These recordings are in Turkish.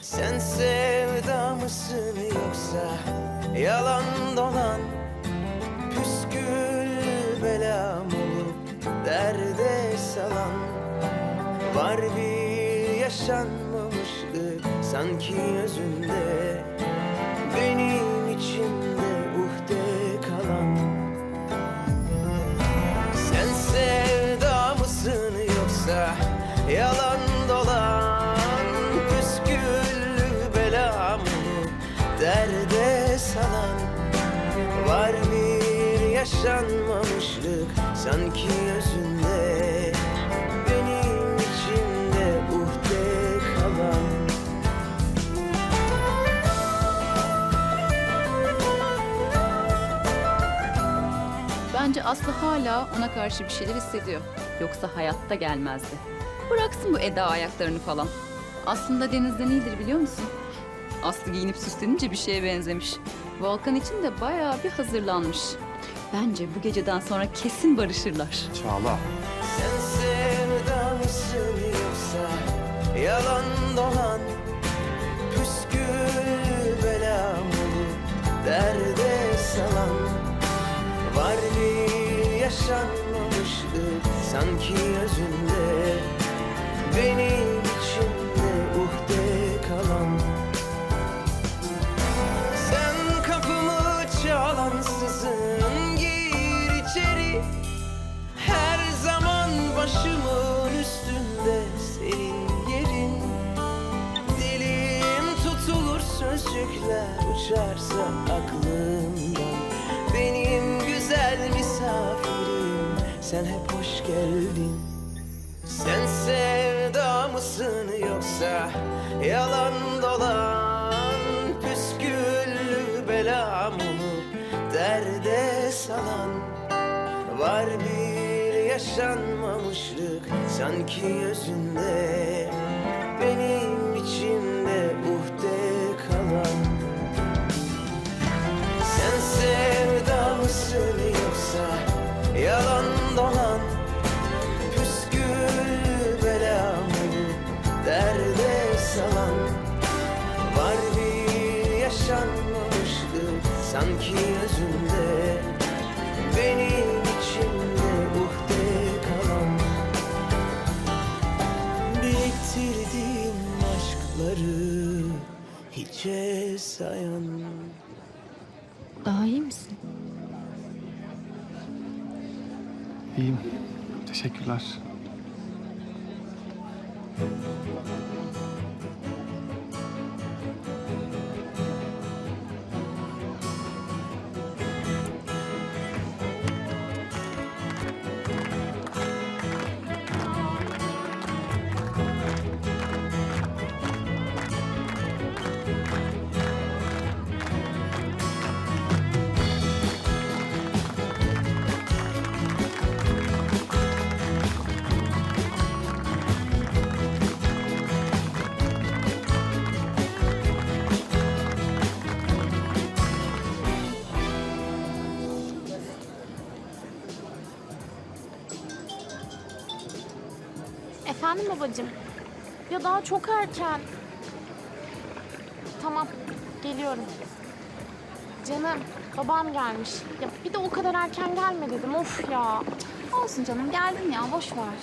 Sen sevda mısın yoksa yalan dolan? Püskül belam olup derde salan? Var bir yaşanmamışlık sanki özünde Benim yaşanmamışlık sanki özünde Benim içimde uhde kalan Bence Aslı hala ona karşı bir şeyler hissediyor. Yoksa hayatta gelmezdi. Bıraksın bu Eda ayaklarını falan. Aslında denizden iyidir biliyor musun? Aslı giyinip süslenince bir şeye benzemiş. Volkan için de bayağı bir hazırlanmış. Bence bu geceden sonra kesin barışırlar. Çağla. Sen sevda mısın yoksa yalan dolan Püskül belamı derde salan Var bir yaşanmamışlık sanki özünde Benim sözcükler uçarsa aklımdan. Benim güzel misafirim sen hep hoş geldin. Sen sevda mısın yoksa yalan dolan? Püsküllü belamı derde salan? Var bir yaşanmamışlık sanki özünde yoksa yalan dolan Püskül belamı derde salan. Var bir yaşanmamışlık sanki özünde benim hiçe sayan. Daha iyi misin? İyiyim. Teşekkürler. Babacığım? Ya daha çok erken. Tamam, geliyorum. Canım, babam gelmiş. Ya bir de o kadar erken gelme dedim. Of ya. Olsun canım geldin ya boş ver.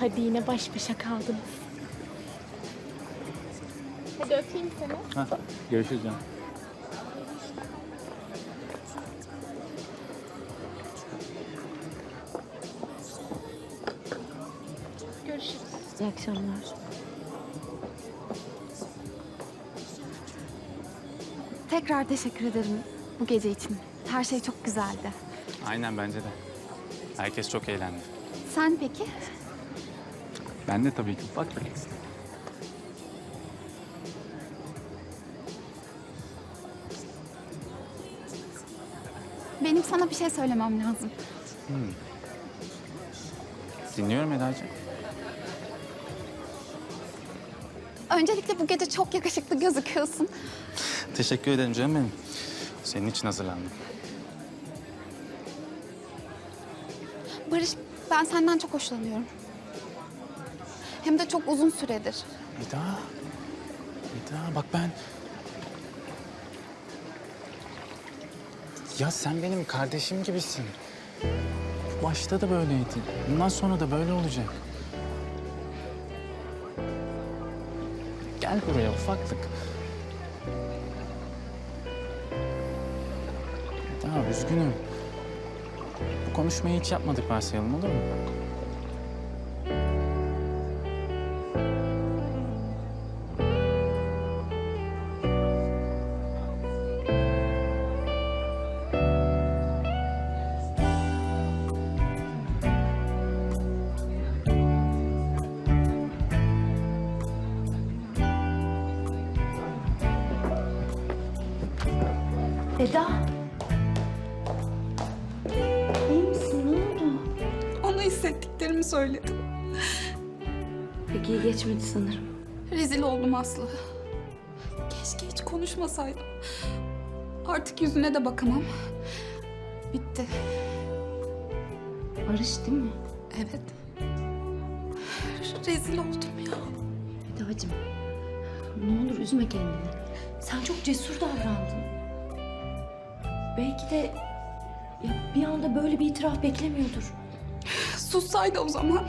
Hadi yine baş başa kaldınız. Hadi öpeyim seni. Heh, görüşürüz canım. İyi akşamlar. Tekrar teşekkür ederim bu gece için. Her şey çok güzeldi. Aynen bence de. Herkes çok eğlendi. Sen peki? Ben de tabii ki ufak Benim sana bir şey söylemem lazım. Dinliyorum Eda'cığım. Öncelikle bu gece çok yakışıklı gözüküyorsun. Teşekkür ederim canım benim. Senin için hazırlandım. Barış, ben senden çok hoşlanıyorum. Hem de çok uzun süredir. Bir daha. Bir daha bak ben... Ya sen benim kardeşim gibisin. Başta da böyleydi. Bundan sonra da böyle olacak. Gel buraya ufaklık. Daha üzgünüm. Bu konuşmayı hiç yapmadık varsayalım olur mu? Eda. İyi misin? Ne oldu? Ona hissettiklerimi söyledim. Pek iyi geçmedi sanırım. Rezil oldum Aslı. Keşke hiç konuşmasaydım. Artık yüzüne de bakamam. Bitti. Barış değil mi? Evet. Rezil oldum ya. Eda'cığım. Ne olur üzme kendini. Sen çok cesur davrandın. Belki de ya bir anda böyle bir itiraf beklemiyordur. Sussaydı o zaman.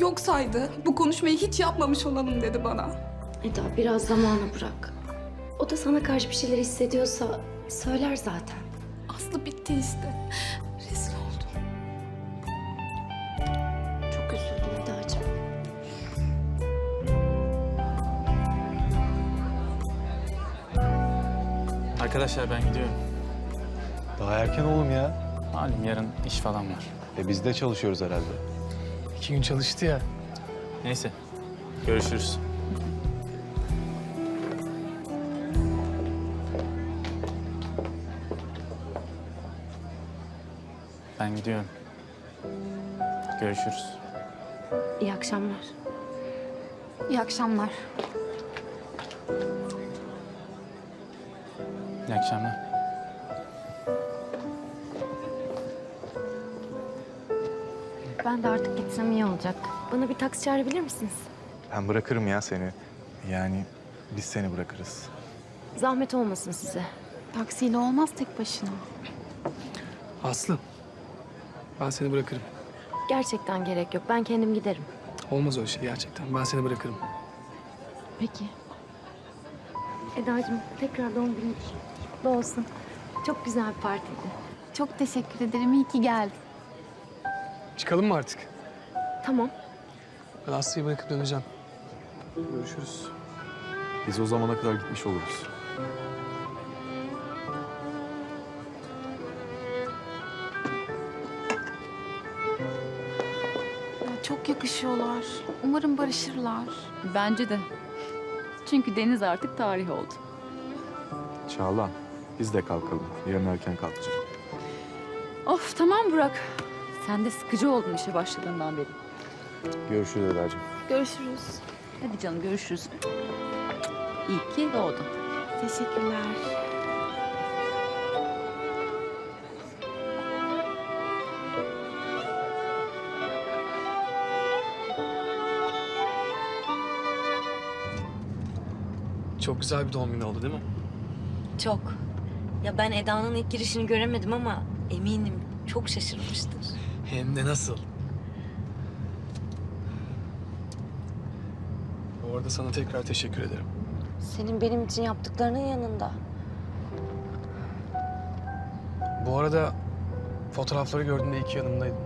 Yok saydı. Bu konuşmayı hiç yapmamış olalım dedi bana. Eda biraz zamanı bırak. O da sana karşı bir şeyler hissediyorsa söyler zaten. Aslı bitti işte. Rezil oldum. Çok üzüldüm Eda'cığım. Arkadaşlar ben gidiyorum. Daha erken oğlum ya. Malum yarın iş falan var. E biz de çalışıyoruz herhalde. İki gün çalıştı ya. Neyse. Görüşürüz. Ben gidiyorum. Görüşürüz. İyi akşamlar. İyi akşamlar. İyi akşamlar. Ben de artık gitsem iyi olacak. Bana bir taksi çağırabilir misiniz? Ben bırakırım ya seni. Yani biz seni bırakırız. Zahmet olmasın size. Taksiyle olmaz tek başına. Aslı. Ben seni bırakırım. Gerçekten gerek yok. Ben kendim giderim. Olmaz öyle şey gerçekten. Ben seni bırakırım. Peki. Eda'cığım tekrar doğum günün kutlu olsun. Çok güzel bir partiydi. Çok teşekkür ederim. İyi ki geldin. Çıkalım mı artık? Tamam. Ben Aslı'yı bırakıp döneceğim. Görüşürüz. Biz o zamana kadar gitmiş oluruz. Ya çok yakışıyorlar. Umarım barışırlar. Bence de. Çünkü Deniz artık tarih oldu. Çağla biz de kalkalım. Yarın erken kalkacağım. Of tamam Burak. Sen de sıkıcı oldun işe başladığından beri. Görüşürüz Eda'cığım. Görüşürüz. Hadi canım görüşürüz. İyi ki doğdun. Teşekkürler. Çok güzel bir doğum günü oldu değil mi? Çok. Ya ben Eda'nın ilk girişini göremedim ama eminim çok şaşırmıştır. Hem de nasıl? Bu arada sana tekrar teşekkür ederim. Senin benim için yaptıklarının yanında. Bu arada fotoğrafları gördüğümde iki yanımdaydın.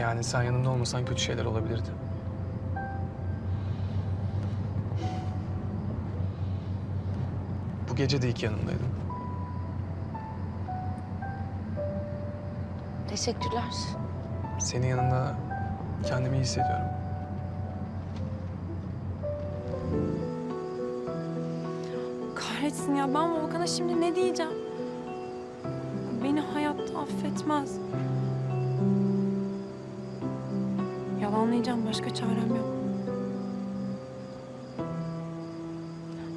Yani sen yanımda olmasan kötü şeyler olabilirdi. Bu gece de iki yanımdaydın. Teşekkürler. Senin yanında kendimi iyi hissediyorum. Kahretsin ya ben Volkan'a şimdi ne diyeceğim? Beni hayatta affetmez. Yalanlayacağım başka çarem yok.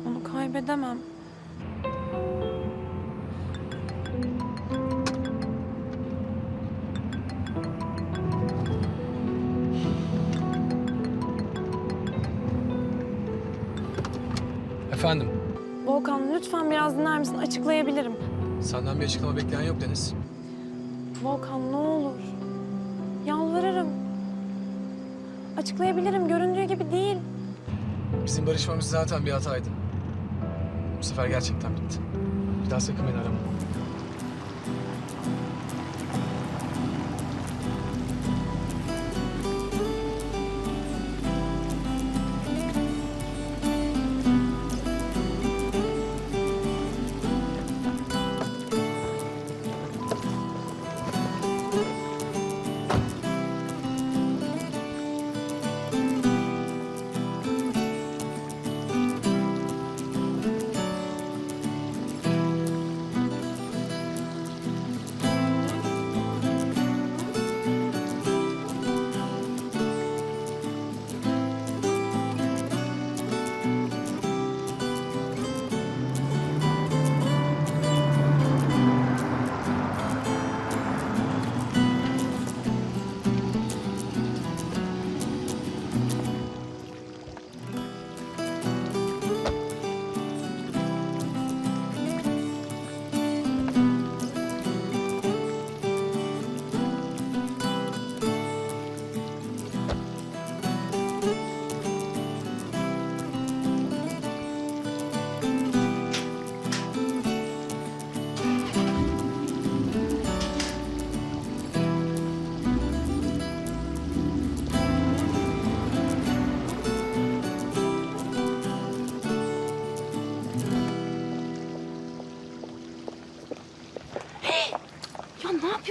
Onu kaybedemem. Biraz dinler misin? Açıklayabilirim. senden bir açıklama bekleyen yok Deniz. Volkan ne olur. Yalvarırım. Açıklayabilirim. Göründüğü gibi değil. Bizim barışmamız zaten bir hataydı. Bu sefer gerçekten bitti. Bir daha sakın beni arama.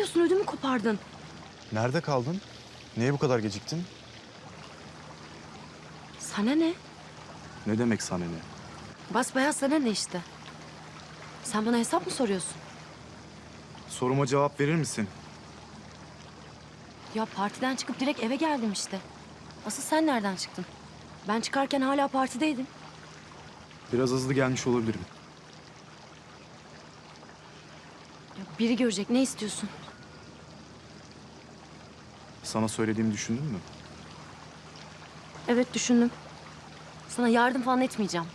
Yapıyorsun? Ödümü kopardın. Nerede kaldın? Niye bu kadar geciktin? Sana ne? Ne demek sana ne? Basbayağı sana ne işte? Sen bana hesap mı soruyorsun? Soruma cevap verir misin? Ya partiden çıkıp direkt eve geldim işte. Asıl sen nereden çıktın? Ben çıkarken hala partideydin. Biraz hızlı gelmiş olabilirim. Ya biri görecek. Ne istiyorsun? Sana söylediğimi düşündün mü? Evet düşündüm. Sana yardım falan etmeyeceğim.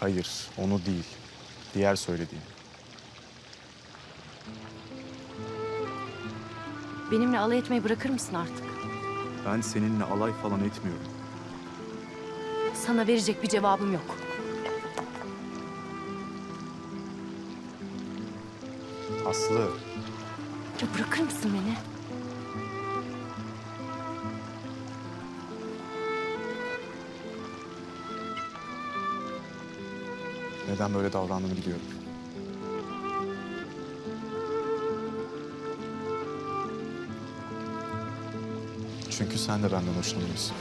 Hayır, onu değil. Diğer söylediğim. Benimle alay etmeyi bırakır mısın artık? Ben seninle alay falan etmiyorum. Sana verecek bir cevabım yok. Aslı, Ya bırakır mısın beni? Neden böyle davrandığını biliyorum. Çünkü sen de benden hoşlanıyorsun.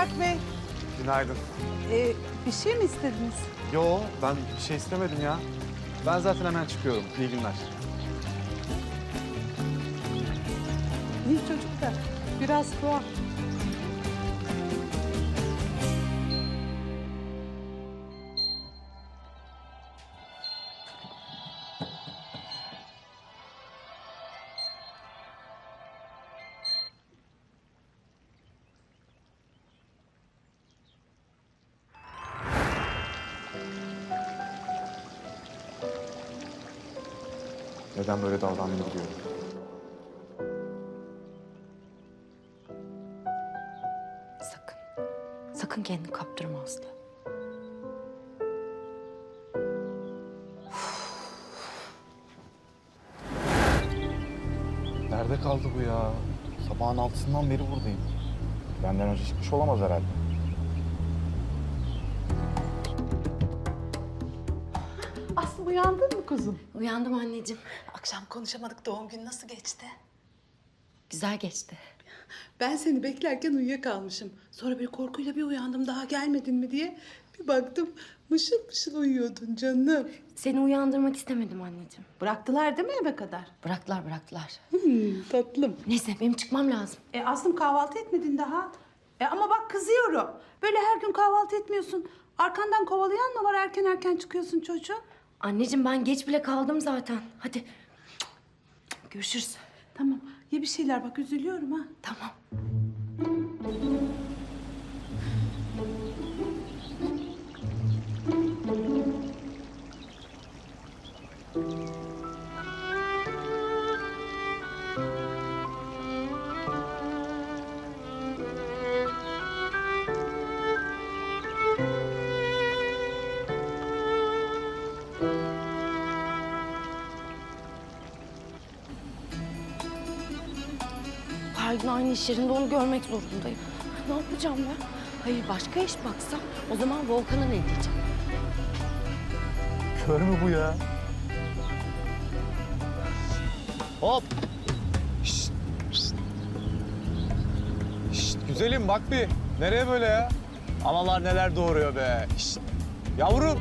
Burak Bey. Günaydın. Ee, bir şey mi istediniz? Yo ben bir şey istemedim ya. Ben zaten hemen çıkıyorum. İyi günler. İyi çocuk da biraz tuhaf. Neden böyle davrandığını biliyorum. Sakın. Sakın kendini kaptırma Aslı. Nerede kaldı bu ya? Sabahın altısından beri buradayım. Benden önce çıkmış olamaz herhalde. Aslı uyandın mı kuzum? Uyandım anneciğim. Akşam konuşamadık doğum günü nasıl geçti? Güzel geçti. Ben seni beklerken uyuyakalmışım. Sonra bir korkuyla bir uyandım daha gelmedin mi diye. Bir baktım mışıl mışıl uyuyordun canım. Seni uyandırmak istemedim anneciğim. Bıraktılar değil mi eve kadar? Bıraktılar bıraktılar. Hmm, tatlım. Neyse benim çıkmam lazım. E Aslım kahvaltı etmedin daha. E ama bak kızıyorum. Böyle her gün kahvaltı etmiyorsun. Arkandan kovalayan mı var erken erken çıkıyorsun çocuğum? Anneciğim ben geç bile kaldım zaten. Hadi. Görüşürüz. Tamam ye bir şeyler bak üzülüyorum ha. Tamam. Gün aynı iş yerinde onu görmek zorundayım. Ne yapacağım ben? Hayır başka iş baksam o zaman Volkan'a ne diyeceğim? Kör mü bu ya? Hop! Şşt, şşt. Şşt, güzelim bak bir. Nereye böyle ya? Analar neler doğuruyor be. Şşt. Yavrum.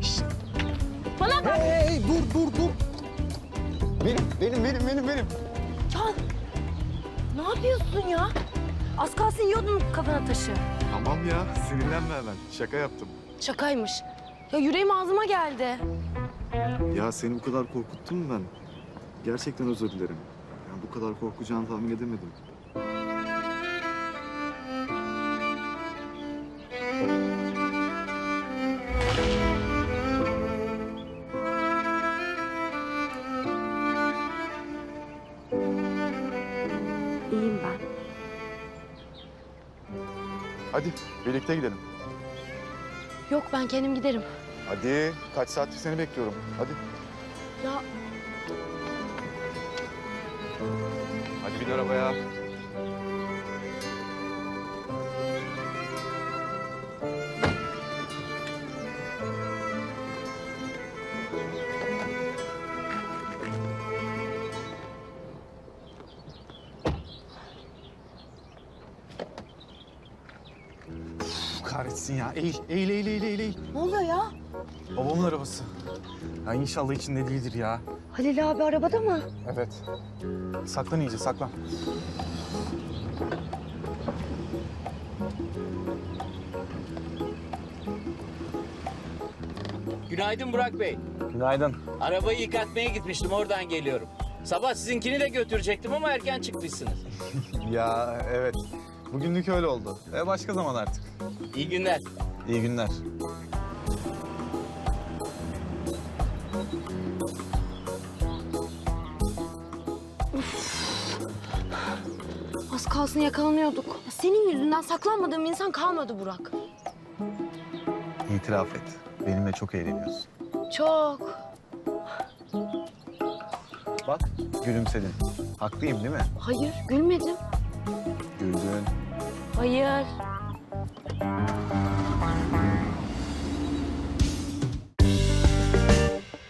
Şşt. Bana bak! Hey, dur dur dur. Benim, benim, benim, benim, benim. Ne yapıyorsun ya? Az kalsın yiyordun kafana taşı. Tamam ya, sinirlenme hemen. Şaka yaptım. Şakaymış. Ya yüreğim ağzıma geldi. Ya seni bu kadar korkuttum mu ben? Gerçekten özür dilerim. Yani bu kadar korkacağını tahmin edemedim. Hadi birlikte gidelim. Yok ben kendim giderim. Hadi kaç saattir seni bekliyorum. Hadi. Ya Hadi bin arabaya. Kahretsin ya. Eğil, eğil, eğil, eğil, eğil, ne oluyor ya? Babamın arabası. Ya inşallah içinde değildir ya. Halil abi arabada mı? Evet. Saklan iyice, saklan. Günaydın Burak Bey. Günaydın. Arabayı yıkatmaya gitmiştim oradan geliyorum. Sabah sizinkini de götürecektim ama erken çıkmışsınız. Ya evet. Bugünlük öyle oldu. E başka zaman artık. İyi günler. İyi günler. Az kalsın yakalanıyorduk. Ya senin yüzünden saklanmadığım insan kalmadı Burak. İtiraf et. Benimle çok eğleniyorsun. Çok. Bak gülümsedin. Haklıyım değil mi? Hayır gülmedim. Güldün. Hayır.